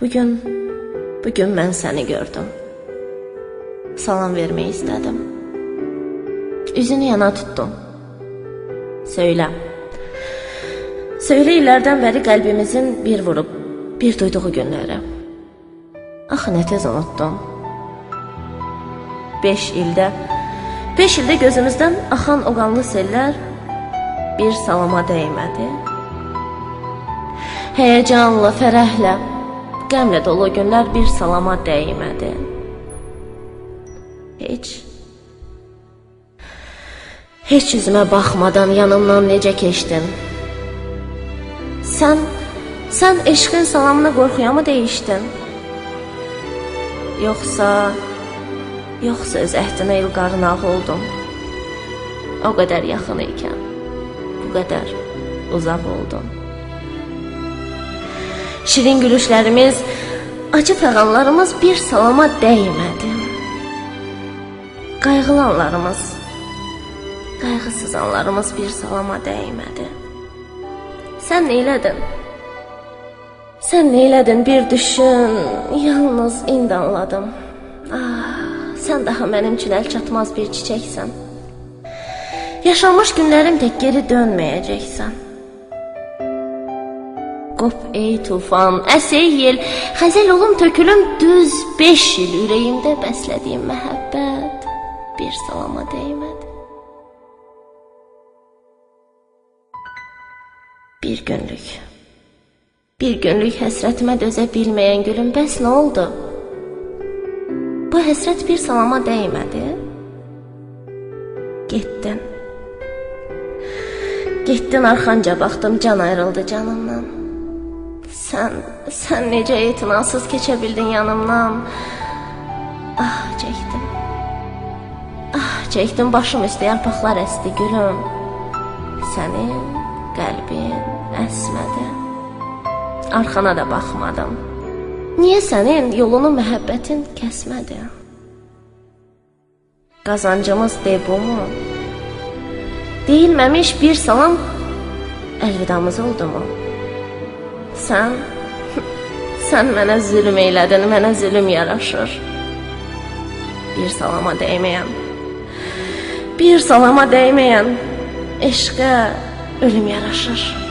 Bugün, bugün mən səni gördüm. Salam vermək istədim. Üzünü yana tutdum. Söylə. Söylə illərdən bəri qəlbimizin bir vurub, bir duyduğu günləri. Axı nə tez unutdum. 5 ildə, 5 ildə gözümüzdən axan o qanlı sellər bir salama dəymədi. Həyəcanla, fərəhlə, qəmlə dolu günlər bir salama dəymədi. Heç Heç üzümə baxmadan yanımdan necə keçdin? Sən sən eşqin salamına qorxuya mı dəyişdin? Yoxsa yoxsa öz əhdinə ilqarın ağ oldum. O qədər yaxın ikən bu qədər uzaq oldum. Şirin gülüşlərimiz, acı fəğanlarımız bir salama dəymədi. Qayğılı anlarımız, qayğısız anlarımız bir salama dəymədi. Sən nə elədin? Sən nə elədin bir düşün, yalnız indi anladım. Ah, sən daha mənim üçün əl çatmaz bir çiçəksən. Yaşanmış günlərim tək geri dönməyəcəksən. Qop ey tufan, əs ey yel, xəzəl olum tökülüm düz 5 il ürəyimdə bəslədiyim məhəbbət bir salama dəymədi. Bir günlük. Bir günlük həsrətimə dözə bilməyən gülüm bəs nə oldu? Bu həsrət bir salama dəymədi. Getdin. Getdin arxanca baxdım can ayrıldı canımdan. Sən, sən necə etinasız keçə bildin yanımdan? Ah, çəkdim. Ah, çəkdim başım üstə yarpaqlar əsdi gülüm. Sənin qəlbin əsmədi. Arxana da baxmadım. Niyə sənin yolunu məhəbbətin kəsmədi? Qazancımız de bumu? Deyilməmiş bir salam əlvidamız oldu mu? Sən sən mənə zülm elədin, mənə zülm yaraşır. Bir salama dəyməyən. Bir salama dəyməyən eşqə ölüm yaraşır.